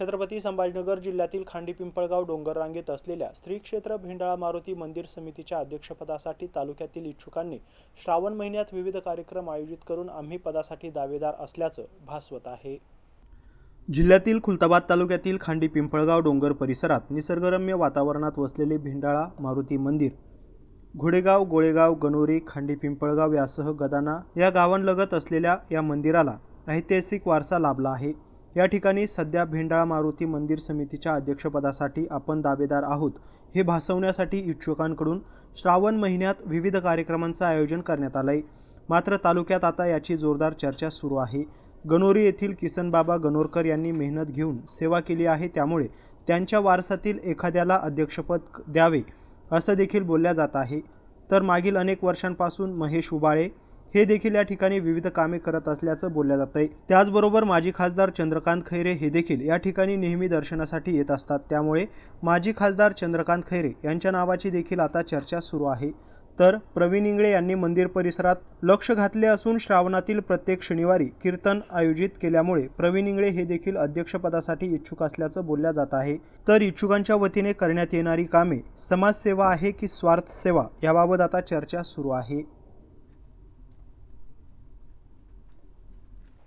छत्रपती संभाजीनगर जिल्ह्यातील खांडी पिंपळगाव डोंगर रांगेत असलेल्या श्री क्षेत्र भेंडाळा मारुती मंदिर समितीच्या अध्यक्षपदासाठी तालुक्यातील इच्छुकांनी श्रावण महिन्यात विविध कार्यक्रम आयोजित करून आम्ही पदासाठी दावेदार असल्याचं भासवत आहे. जिल्ह्यातील खुलताबाद तालुक्यातील खांडी पिंपळगाव डोंगर परिसरात निसर्गरम्य वातावरणात वसलेले भेंडाळा मारुती मंदिर घोडेगाव गोळेगाव गणोरी खांडी पिंपळगाव यासह गदाना या गावांलगत असलेल्या या मंदिराला ऐतिहासिक वारसा लाभला आहे. या ठिकाणी सध्या भेंडाळा मारुती मंदिर समितीच्या अध्यक्षपदासाठी आपण दावेदार आहोत. हे भासवण्यासाठी इच्छुकांकडून श्रावण महिन्यात विविध कार्यक्रमांचं आयोजन करण्यात आलं आहे मात्र तालुक्यात आता याची जोरदार चर्चा सुरू आहे. गणोरी येथील किसनबाबा गणोरकर यांनी मेहनत घेऊन सेवा केली आहे त्यामुळे त्यांच्या वारसातील एखाद्याला अध्यक्षपद द्यावे असं देखील बोलल्या जात आहे. तर मागील अनेक वर्षांपासून महेश उबाळे हे देखील या ठिकाणी विविध कामे करत असल्याचं बोललं जात आहे त्याचबरोबर माजी खासदार चंद्रकांत खैरे हे देखील या ठिकाणी नेहमी दर्शनासाठी येत असतात. त्यामुळे माजी खासदार चंद्रकांत खैरे यांच्या नावाची देखील आता चर्चा सुरू आहे. तर प्रवीण इंगळे यांनी मंदिर परिसरात लक्ष घातले असून श्रावणातील प्रत्येक शनिवारी कीर्तन आयोजित केल्यामुळे प्रवीण इंगळे हे देखील अध्यक्षपदासाठी इच्छुक असल्याचं बोलल्या जात आहे. तर इच्छुकांच्या वतीने करण्यात येणारी कामे समाजसेवा आहे की स्वार्थ सेवा याबाबत आता चर्चा सुरू आहे.